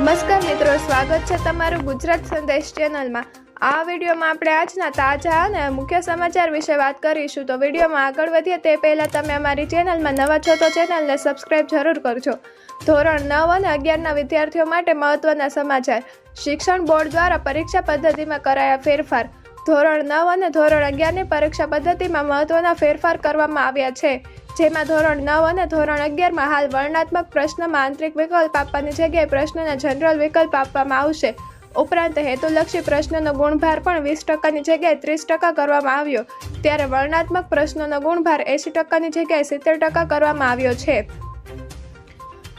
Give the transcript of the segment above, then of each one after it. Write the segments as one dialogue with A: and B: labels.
A: નમસ્કાર મિત્રો સ્વાગત છે તમારું ગુજરાત સંદેશ ચેનલમાં આ વિડીયોમાં આપણે આજના તાજા અને મુખ્ય સમાચાર વિશે વાત કરીશું તો વિડીયોમાં આગળ વધીએ તે પહેલાં તમે અમારી ચેનલમાં નવા છો તો ચેનલને સબસ્ક્રાઈબ જરૂર કરજો ધોરણ નવ અને અગિયારના વિદ્યાર્થીઓ માટે મહત્ત્વના સમાચાર શિક્ષણ બોર્ડ દ્વારા પરીક્ષા પદ્ધતિમાં કરાયા ફેરફાર ધોરણ નવ અને ધોરણ અગિયારની પરીક્ષા પદ્ધતિમાં મહત્વના ફેરફાર કરવામાં આવ્યા છે જેમાં ધોરણ નવ અને ધોરણ અગિયારમાં હાલ વર્ણાત્મક પ્રશ્નમાં આંતરિક વિકલ્પ આપવાની જગ્યાએ પ્રશ્નના જનરલ વિકલ્પ આપવામાં આવશે ઉપરાંત હેતુલક્ષી પ્રશ્નનો ગુણભાર પણ વીસ ટકાની જગ્યાએ ત્રીસ ટકા કરવામાં આવ્યો ત્યારે વર્ણાત્મક પ્રશ્નોનો ગુણભાર એંસી ટકાની જગ્યાએ સિત્તેર ટકા કરવામાં આવ્યો છે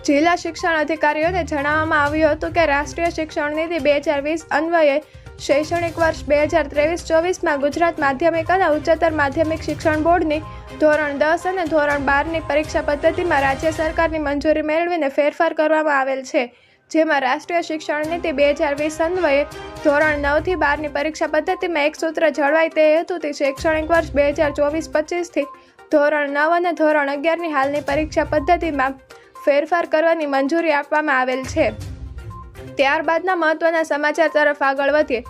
A: જિલ્લા શિક્ષણ અધિકારીઓને જણાવવામાં આવ્યું હતું કે રાષ્ટ્રીય શિક્ષણ નીતિ બે હજાર વીસ અન્વયે શૈક્ષણિક વર્ષ બે હજાર ત્રેવીસ ચોવીસમાં ગુજરાત માધ્યમિક અને ઉચ્ચતર માધ્યમિક શિક્ષણ બોર્ડની ધોરણ દસ અને ધોરણ બારની પરીક્ષા પદ્ધતિમાં રાજ્ય સરકારની મંજૂરી મેળવીને ફેરફાર કરવામાં આવેલ છે જેમાં રાષ્ટ્રીય શિક્ષણ નીતિ બે હજાર વીસ અન્વયે ધોરણ નવથી બારની પરીક્ષા પદ્ધતિમાં એક સૂત્ર જળવાય તે હેતુથી શૈક્ષણિક વર્ષ બે હજાર ચોવીસ પચીસથી ધોરણ નવ અને ધોરણ અગિયારની હાલની પરીક્ષા પદ્ધતિમાં ફેરફાર કરવાની મંજૂરી આપવામાં આવેલ છે ત્યારબાદના મહત્વના સમાચાર તરફ આગળ વધીએ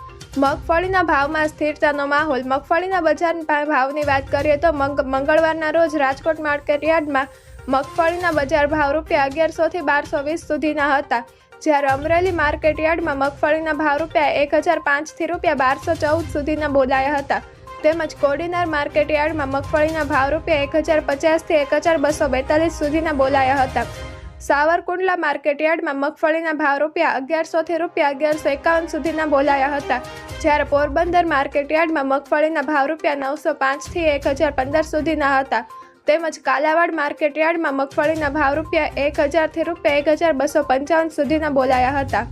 A: મગફળીના ભાવમાં સ્થિરતાનો માહોલ મગફળીના બજાર ભાવની વાત કરીએ તો મંગળવારના રોજ રાજકોટ માર્કેટયાર્ડમાં મગફળીના બજાર ભાવ રૂપિયા અગિયારસોથી બારસો વીસ સુધીના હતા જ્યારે અમરેલી માર્કેટયાર્ડમાં મગફળીના ભાવ રૂપિયા એક હજાર પાંચથી રૂપિયા બારસો ચૌદ સુધીના બોલાયા હતા તેમજ કોડીનાર માર્કેટયાર્ડમાં મગફળીના ભાવ રૂપિયા એક હજાર પચાસથી એક હજાર બસો બેતાલીસ સુધીના બોલાયા હતા સાવરકુંડલા માર્કેટયાર્ડમાં મગફળીના ભાવ રૂપિયા અગિયારસોથી રૂપિયા અગિયારસો એકાવન સુધીના બોલાયા હતા જ્યારે પોરબંદર માર્કેટયાર્ડમાં મગફળીના ભાવ રૂપિયા નવસો પાંચથી એક હજાર પંદર સુધીના હતા તેમજ કાલાવાડ માર્કેટયાર્ડમાં મગફળીના ભાવ રૂપિયા એક હજારથી રૂપિયા એક હજાર બસો પંચાવન સુધીના બોલાયા હતા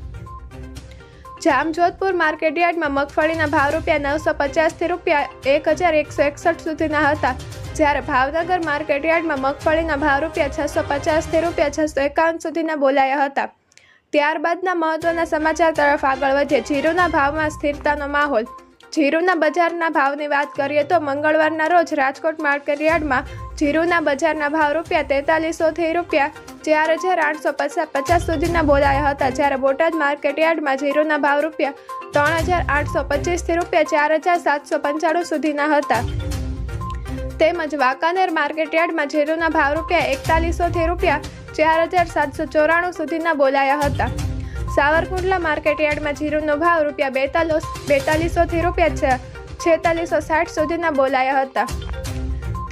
A: જામજોધપુર માર્કેટયાર્ડમાં મગફળીના ભાવ રૂપિયા નવસો પચાસથી રૂપિયા એક હજાર એકસો એકસઠ સુધીના હતા જ્યારે ભાવનગર માર્કેટયાર્ડમાં મગફળીના ભાવ રૂપિયા છસો પચાસથી રૂપિયા છસો એકાવન સુધીના બોલાયા હતા ત્યારબાદના મહત્વના સમાચાર તરફ આગળ વધીએ જીરુના ભાવમાં સ્થિરતાનો માહોલ જીરુના બજારના ભાવની વાત કરીએ તો મંગળવારના રોજ રાજકોટ માર્કેટયાર્ડમાં જીરુના બજારના ભાવ રૂપિયા તેતાલીસોથી રૂપિયા ચાર હજાર આઠસો પચાસ સુધીના બોલાયા હતા જ્યારે બોટાદ માર્કેટયાર્ડમાં જીરુના ભાવ રૂપિયા ત્રણ હજાર આઠસો પચીસથી રૂપિયા ચાર હજાર સાતસો પંચાણું સુધીના હતા તેમજ વાંકાનેર માર્કેટયાર્ડમાં ઝેરોના ભાવ રૂપિયા એકતાલીસોથી રૂપિયા ચાર હજાર સાતસો ચોરાણું સુધીના બોલાયા હતા સાવરકુંડલા માર્કેટયાર્ડમાં જીરુનો ભાવ રૂપિયા બેતાલીસ બેતાલીસોથી રૂપિયા છે છેતાલીસો સાઠ સુધીના બોલાયા હતા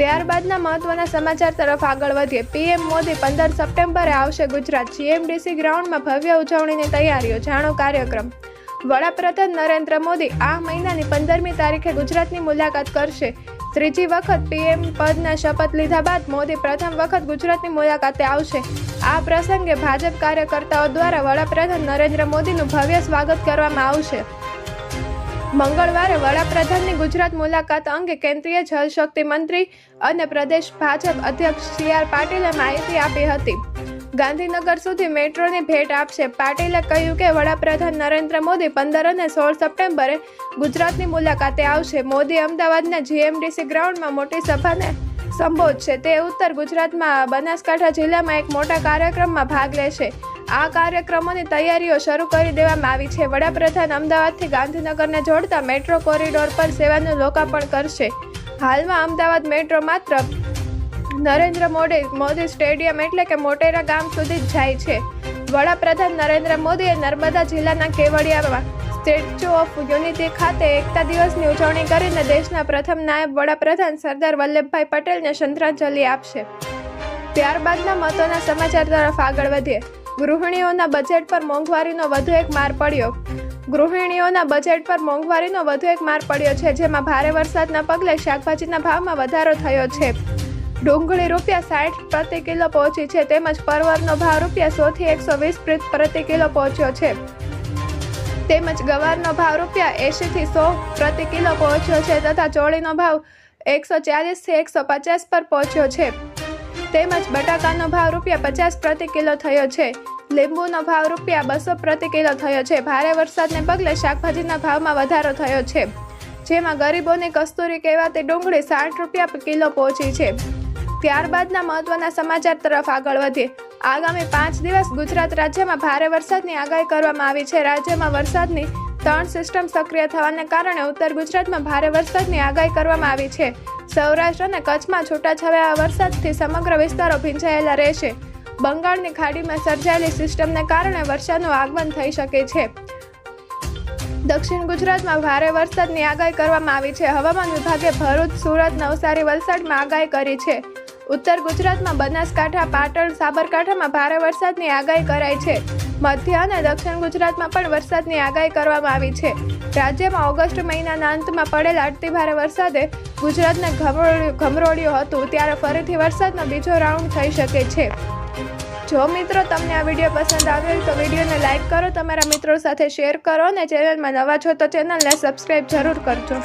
A: ત્યારબાદના મહત્વના સમાચાર તરફ આગળ વધીએ પીએમ મોદી પંદર સપ્ટેમ્બરે આવશે ગુજરાત જીએમડીસી ગ્રાઉન્ડમાં ભવ્ય ઉજવણીની તૈયારીઓ જાણો કાર્યક્રમ વડાપ્રધાન નરેન્દ્ર મોદી આ મહિનાની પંદરમી તારીખે ગુજરાતની મુલાકાત કરશે ત્રીજી વખત પીએમ પદના શપથ લીધા બાદ મોદી પ્રથમ વખત ગુજરાતની મુલાકાતે આવશે આ પ્રસંગે ભાજપ કાર્યકર્તાઓ દ્વારા વડાપ્રધાન નરેન્દ્ર મોદીનું ભવ્ય સ્વાગત કરવામાં આવશે મંગળવારે વડાપ્રધાનની ગુજરાત મુલાકાત અંગે કેન્દ્રીય જળશક્તિ મંત્રી અને પ્રદેશ ભાજપ અધ્યક્ષ સી આર પાટીલે માહિતી આપી હતી ગાંધીનગર સુધી મેટ્રોની ભેટ આપશે પાટીલે કહ્યું કે વડાપ્રધાન નરેન્દ્ર મોદી પંદર અને સોળ સપ્ટેમ્બરે ગુજરાતની મુલાકાતે આવશે મોદી અમદાવાદના જીએમડીસી ગ્રાઉન્ડમાં મોટી સભાને સંબોધશે તે ઉત્તર ગુજરાતમાં બનાસકાંઠા જિલ્લામાં એક મોટા કાર્યક્રમમાં ભાગ લેશે આ કાર્યક્રમોની તૈયારીઓ શરૂ કરી દેવામાં આવી છે વડાપ્રધાન અમદાવાદથી ગાંધીનગરને જોડતા મેટ્રો કોરિડોર પર સેવાનું લોકાર્પણ કરશે હાલમાં અમદાવાદ મેટ્રો માત્ર નરેન્દ્ર મોદી મોદી સ્ટેડિયમ એટલે કે મોટેરા ગામ સુધી જ જાય છે વડાપ્રધાન નરેન્દ્ર મોદીએ નર્મદા જિલ્લાના કેવડિયામાં સ્ટેચ્યુ ઓફ યુનિટી ખાતે એકતા દિવસની ઉજવણી કરીને દેશના પ્રથમ નાયબ વડાપ્રધાન સરદાર વલ્લભભાઈ પટેલને શ્રદ્ધાંજલિ આપશે ત્યારબાદના મતોના સમાચાર તરફ આગળ વધીએ ગૃહિણીઓના બજેટ પર મોંઘવારીનો વધુ એક માર પડ્યો ગૃહિણીઓના બજેટ પર મોંઘવારીનો વધુ એક માર પડ્યો છે જેમાં ભારે વરસાદના પગલે શાકભાજીના ભાવમાં વધારો થયો છે ડુંગળી રૂપિયા સાઠ પ્રતિ કિલો પહોંચી છે તેમજ પરવરનો ભાવ રૂપિયા સોથી એકસો વીસ પ્રતિ કિલો પહોંચ્યો છે તેમજ ગવારનો ભાવ રૂપિયા એંશીથી સો પ્રતિ કિલો પહોંચ્યો છે તથા ચોળીનો ભાવ એકસો ચાલીસથી એકસો પચાસ પર પહોંચ્યો છે તેમજ બટાકાનો ભાવ રૂપિયા પચાસ પ્રતિ કિલો થયો છે લીંબુનો ભાવ રૂપિયા બસો પ્રતિ કિલો થયો છે ભારે વરસાદને પગલે શાકભાજીના ભાવમાં વધારો થયો છે જેમાં ગરીબોની કસ્તુરી કહેવાતી ડુંગળી સાઠ રૂપિયા કિલો પહોંચી છે ત્યારબાદના મહત્વના સમાચાર તરફ આગળ વધીએ આગામી પાંચ દિવસ ગુજરાત રાજ્યમાં ભારે વરસાદની આગાહી કરવામાં આવી છે રાજ્યમાં વરસાદની ત્રણ સિસ્ટમ સક્રિય થવાને કારણે ઉત્તર ગુજરાતમાં ભારે વરસાદની આગાહી કરવામાં આવી છે સૌરાષ્ટ્ર અને કચ્છમાં છૂટાછવાયા વરસાદથી સમગ્ર વિસ્તારો ભીંજાયેલા રહેશે બંગાળની ખાડીમાં સર્જાયેલી સિસ્ટમને કારણે વરસાદનું આગમન થઈ શકે છે દક્ષિણ ગુજરાતમાં ભારે વરસાદની આગાહી કરવામાં આવી છે હવામાન વિભાગે ભરૂચ સુરત નવસારી વલસાડમાં આગાહી કરી છે ઉત્તર ગુજરાતમાં બનાસકાંઠા પાટણ સાબરકાંઠામાં ભારે વરસાદની આગાહી કરાઈ છે મધ્ય અને દક્ષિણ ગુજરાતમાં પણ વરસાદની આગાહી કરવામાં આવી છે રાજ્યમાં ઓગસ્ટ મહિનાના અંતમાં પડેલા અટતી ભારે વરસાદે ગુજરાતને ઘમરોળ્યું હતું ત્યારે ફરીથી વરસાદનો બીજો રાઉન્ડ થઈ શકે છે જો મિત્રો તમને આ વિડીયો પસંદ આવ્યો તો વિડીયોને લાઇક કરો તમારા મિત્રો સાથે શેર કરો અને ચેનલમાં નવા છો તો ચેનલને સબસ્ક્રાઈબ જરૂર કરજો